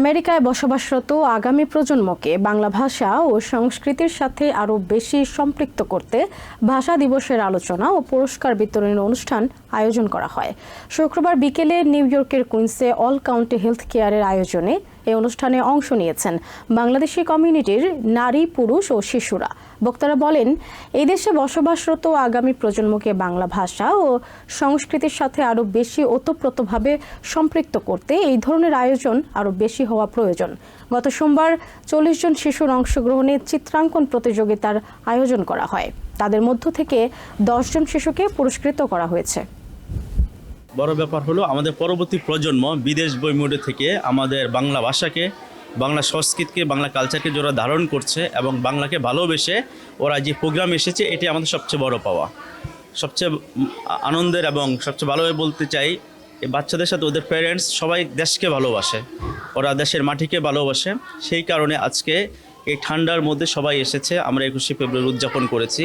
আমেরিকায় বসবাসরত আগামী প্রজন্মকে বাংলা ভাষা ও সংস্কৃতির সাথে আরও বেশি সম্পৃক্ত করতে ভাষা দিবসের আলোচনা ও পুরস্কার বিতরণের অনুষ্ঠান আয়োজন করা হয়। শুক্রবার বিকেলে নিউ ইয়র্কের কুইন্সে অল কাউন্টি হেলথ কেয়ারের আয়োজনে এই অনুষ্ঠানে অংশ নিয়েছেন বাংলাদেশি কমিউনিটির নারী, পুরুষ ও শিশুরা। বক্তারা বলেন, এই দেশে বসবাসরত আগামী প্রজন্মকে বাংলা ভাষা ও সংস্কৃতির সাথে আরও বেশি ওতপ্রোতভাবে সম্পৃক্ত করতে এই ধরনের আয়োজন আরও বেশি হওয়া প্রয়োজন। গত সোমবার চল্লিশ জন শিশুর অংশগ্রহণে চিত্রাঙ্কন প্রতিযোগিতার আয়োজন করা হয়। তাদের মধ্য থেকে দশজন শিশুকে পুরস্কৃত করা হয়েছে। বড় ব্যাপার হলো আমাদের পরবর্তী প্রজন্ম বিদেশ বইমুডে থেকে আমাদের বাংলা ভাষাকে, বাংলা সংস্কৃতিকে, বাংলা কালচারকে যারা ধারণ করছে এবং বাংলাকে ভালোবেসে ওরা যে প্রোগ্রাম এসেছে, এটি আমাদের সবচেয়ে বড় পাওয়া। সবচেয়ে আনন্দের এবং সবচেয়ে ভালোভাবে বলতে চাই, এই বাচ্চাদের সাথে ওদের প্যারেন্টস সবাই দেশকে ভালোবাসে, ওরা দেশের মাটিকে ভালোবাসে। সেই কারণে আজকে এই ঠান্ডার মধ্যে সবাই এসেছে, আমরা একুশে ফেব্রুয়ারি উদযাপন করেছি।